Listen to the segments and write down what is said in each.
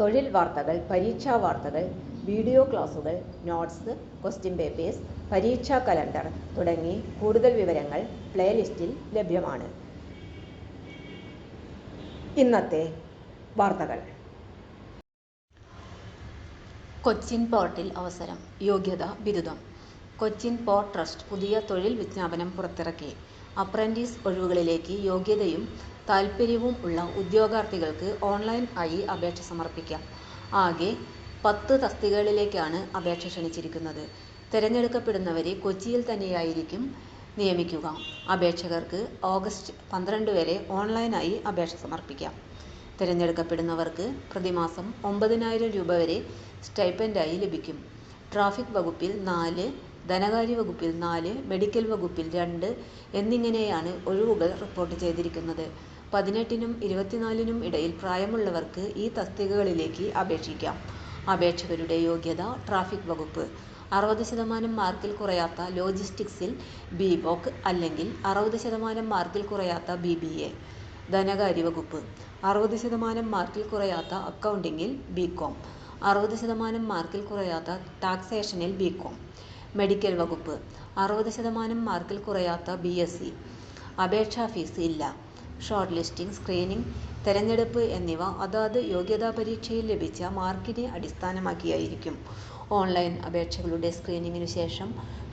തൊഴിൽ വാർത്തകൾ പരീക്ഷാ വാർത്തകൾ വീഡിയോ ക്ലാസുകൾ നോട്ട്സ് ക്വസ്റ്റ്യൻ പേപ്പേഴ്സ് പരീക്ഷാ കലണ്ടർ തുടങ്ങി കൂടുതൽ വിവരങ്ങൾ പ്ലേലിസ്റ്റിൽ ലഭ്യമാണ്. ഇന്നത്തെ വാർത്തകൾ. കൊച്ചിൻ പോർട്ടിൽ അവസരം യോഗ്യത ബിരുദം. കൊച്ചിൻ പോർട്ട് ട്രസ്റ്റ് പുതിയ തൊഴിൽ വിജ്ഞാപനം പുറത്തിറക്കി. അപ്രന്റീസ് ഒഴിവുകളിലേക്ക് യോഗ്യതയും താൽപ്പര്യവും ഉള്ള ഉദ്യോഗാർത്ഥികൾക്ക് ഓൺലൈൻ ആയി അപേക്ഷ സമർപ്പിക്കാം. ആകെ പത്ത് തസ്തികകളിലേക്കാണ് അപേക്ഷ ക്ഷണിച്ചിരിക്കുന്നത്. തിരഞ്ഞെടുക്കപ്പെടുന്നവരെ കൊച്ചിയിൽ തന്നെയായിരിക്കും നിയമിക്കുക. അപേക്ഷകർക്ക് ഓഗസ്റ്റ് പന്ത്രണ്ട് വരെ ഓൺലൈനായി അപേക്ഷ സമർപ്പിക്കാം. തിരഞ്ഞെടുക്കപ്പെടുന്നവർക്ക് പ്രതിമാസം ഒമ്പതിനായിരം രൂപ വരെ സ്റ്റൈപ്പൻഡായി ലഭിക്കും. ട്രാഫിക് വകുപ്പിൽ നാല് ധനകാര്യ വകുപ്പിൽ നാല് മെഡിക്കൽ വകുപ്പിൽ രണ്ട് എന്നിങ്ങനെയാണ് ഒഴിവുകൾ റിപ്പോർട്ട് ചെയ്തിരിക്കുന്നത്. പതിനെട്ടിനും ഇരുപത്തിനാലിനും ഇടയിൽ പ്രായമുള്ളവർക്ക് ഈ തസ്തികകളിലേക്ക് അപേക്ഷിക്കാം. അപേക്ഷകരുടെ യോഗ്യത ട്രാഫിക് വകുപ്പ്. അറുപത് ശതമാനം മാർക്കിൽ കുറയാത്ത ലോജിസ്റ്റിക്സിൽ ബി വോക്ക് അല്ലെങ്കിൽ അറുപത് ശതമാനം മാർക്കിൽ കുറയാത്ത ബി ബി എ ധനകാര്യ വകുപ്പ്. അറുപത് ശതമാനം മാർക്കിൽ കുറയാത്ത അക്കൗണ്ടിങ്ങിൽ ബി കോം അറുപത് ശതമാനം മാർക്കിൽ കുറയാത്ത ടാക്സേഷനിൽ ബി കോം മെഡിക്കൽ വകുപ്പ്. അറുപത് ശതമാനം മാർക്കിൽ കുറയാത്ത ബി എസ് സി അപേക്ഷാ ഫീസ് ഇല്ല. ഷോർട്ട് ലിസ്റ്റിംഗ് സ്ക്രീനിംഗ് തെരഞ്ഞെടുപ്പ് എന്നിവ അതാത് യോഗ്യതാ പരീക്ഷയിൽ ലഭിച്ച മാർക്കിനെ അടിസ്ഥാനമാക്കിയായിരിക്കും. ഓൺലൈൻ അപേക്ഷകളുടെ സ്ക്രീനിംഗിനു ശേഷം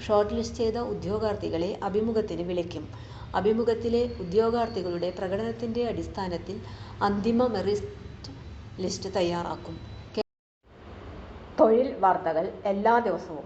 ഷോർട്ട് ലിസ്റ്റ് ചെയ്ത ഉദ്യോഗാർത്ഥികളെ അഭിമുഖത്തിന് വിളിക്കും. അഭിമുഖത്തിലെ ഉദ്യോഗാർത്ഥികളുടെ പ്രകടനത്തിന്റെ അടിസ്ഥാനത്തിൽ അന്തിമ മെറിറ്റ് ലിസ്റ്റ് തയ്യാറാക്കും. തൊഴിൽ വാർത്തകൾ എല്ലാ ദിവസവും